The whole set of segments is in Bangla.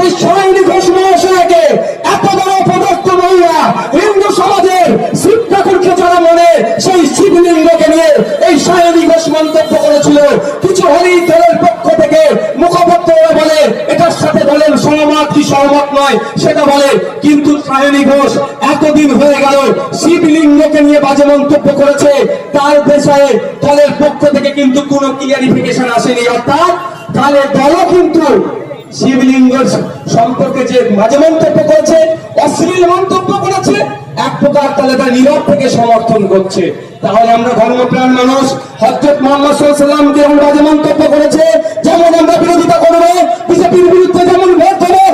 সেই সায়নী ঘোষ মহাশয়কে এত বড় পদস্থ মহিলা হিন্দু সমাজের শিব ঠাকুরকে যারা মনে, সেই শিবলিঙ্গকে নিয়ে এই সায়নী ঘোষ মন্তব্য করেছিল। কিছু হরিণ দলের পক্ষ থেকে মুখপাত্ররা বলে, এটার সাথে বলেন সহমত কি সহমত নয়, সেটা বলে, কিন্তু সায়নী ঘোষ এতদিন হয়ে গেল শিবলিঙ্গকে নিয়ে বাজে মন্তব্য করেছে। তার দেশে দলের পক্ষ থেকে কিন্তু কোনো ক্লিয়ারিফিকেশন আসেনি। অর্থাৎ তাহলে দলও কিন্তু শিবলিঙ্গ সম্পর্কে যে মাঝে মন্তব্য করেছে, অশ্লীল মন্তব্য করেছে, এক প্রকার তাহলে তার নীরব থেকে সমর্থন করছে। তাহলে আমরা ধর্মপ্রাণ মানুষ হজরত মোহাম্মদ সাল্লামকে যেমন বাজে মন্তব্য করেছে, যেমন আমরা বিরোধিতা করব, বিজেপির বিরুদ্ধে যেমন ভোট দেবো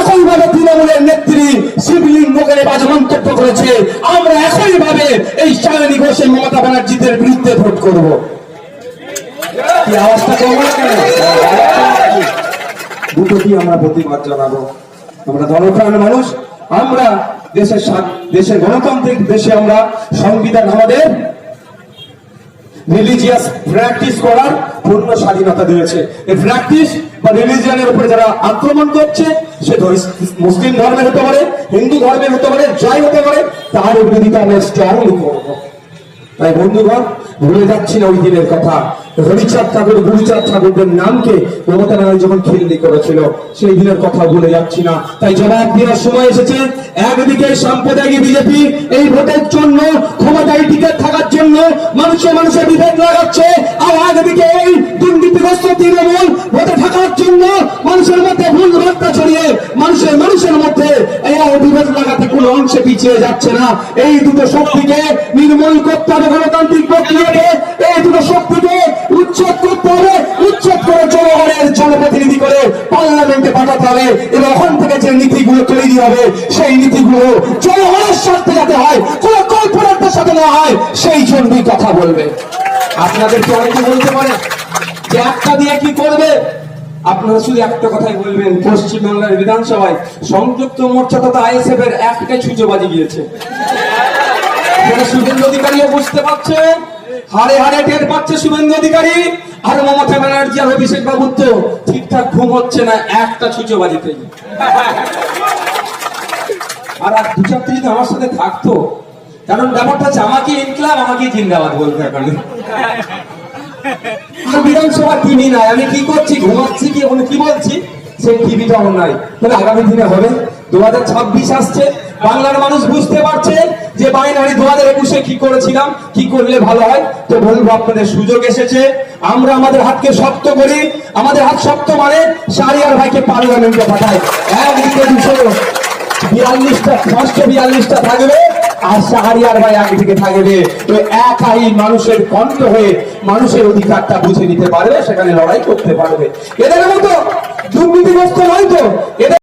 একইভাবে তৃণমূলের নেত্রী শিবলিঙ্গকে বাজে মন্তব্য করেছে, আমরা একইভাবে এই শালিনী ঘোষের মমতা ব্যানার্জিদের বিরুদ্ধে ভোট করব। আওয়াজটা করব দুটোকেই আমরা প্রতিবাদ জানাব। আমরা ধর্মপ্রাণ মানুষ, আমরা দেশের দেশের গণতান্ত্রিক দেশে আমরা সংবিধান আমাদের রিলিজিয়াস প্র্যাকটিস করার পূর্ণ স্বাধীনতা দিয়েছে। এই প্র্যাকটিস বা রিলিজিয়ানের উপরে যারা আক্রমণ করছে, সে মুসলিম ধর্মের হতে পারে, হিন্দু ধর্মের হতে পারে, যাই হতে পারে, তার বিরোধিতা আমরা স্ট্রংলি করব। তাই বন্ধুগণ ভুলে যাচ্ছি না ওই দিনের কথা। হরিচাঁদ ঠাকুর, গুরুচাঁদ ঠাকুরদের নামকে মমতা ব্যানার্জি যখন খিল্লি করেছিল, সেই দিনের কথা ভুলে যাচ্ছি না। তাই জবাব দেওয়ার সময় এসেছে, একদিকে সাম্প্রদায়িক বিজেপি এই ভোটের জন্য ক্ষমতায় টিকে থাকার জন্য মানুষের মানুষের বিভেদ লাগাচ্ছে, আর একদিকে এই দুর্নীতিগ্রস্ত তৃণমূল ভোটে থাকার জন্য মানুষের মধ্যে ভুল বার্তা ছড়িয়ে মানুষের মানুষের মধ্যে এই বিভেদ লাগাতে কোনো অংশে পিছিয়ে যাচ্ছে না। এই দুটো শক্তিকে নির্মূল করতে হবে গণতান্ত্রিক প্রক্রিয়াকে। এই দুটো শক্তিকে উচ্ছেদ করতে হবে। উচ্ছেদ করে জনগণের জনপ্রতিনিধি করে পার্লামেন্টে পাঠাতে হবে এবং ওখান থেকে যে নীতিগুলো তৈরি হবে, সেই নীতিগুলো জনগণের স্বার্থে যাতে হয়, কোন কল্পনার সাথে না হয়, সেই জন্যই কথা বলবে। আপনাদের কি অনেকে বলতে পারে যে একটা দিয়ে কি করবে? আপনারা শুধু একটা কথাই বলবেন, পশ্চিমবাংলার বিধানসভায় সংযুক্ত মোর্চা তথা আইএসএফ এর একটাই ছুঁচোবাজি গিয়েছে। সেটা শুভেন্দু অধিকারীও বুঝতে পারছে, হারে হারে টের পাচ্ছে শুভেন্দু অধিকারী, আর মমতা ব্যানার্জি আর অভিষেক বাবুর তো ঠিকঠাক ঘুম হচ্ছে না একটা ছুঁচোবাজিতেই আর আর দু চারটে যদি আমার সাথে থাকতো, কারণ ব্যাপারটা হচ্ছে আমাকে ইনকলাব, আমাকে জিন্দাবাদ বলতে আর বিধানসভা টিভি নাই। আমি কি করছি? ঘুমাচ্ছি কি? ওখানে কি বলছি? সেই টিভিটা আমার নাই। তাহলে আগামী দিনে হবে। দু হাজার ছাব্বিশ আসছে। বাংলার মানুষ বুঝতে পারছে যে বাইনারি দু হাজার একুশে কি করেছিলাম, কি করলে ভালো হয়। তো বলব, আপনাদের সুযোগ এসেছে। আমরা আমাদের হাতকে শক্ত করি। আমাদের হাত শক্ত মানে শাহরিয়ার ভাইকে পার্লামেন্টে পাঠাই একদিকে দুশো, বিয়াল্লিশটা, পাঁচশো বিয়াল্লিশটা থাকবে। আর ভাই একদিকে থাকবে তো একাই মানুষের হয়ে মানুষের অধিকারটা নিতে পারবে, সেখানে লড়াই করতে পারবে। এদের মতো দুর্নীতিগ্রস্ত নয় তো? এদের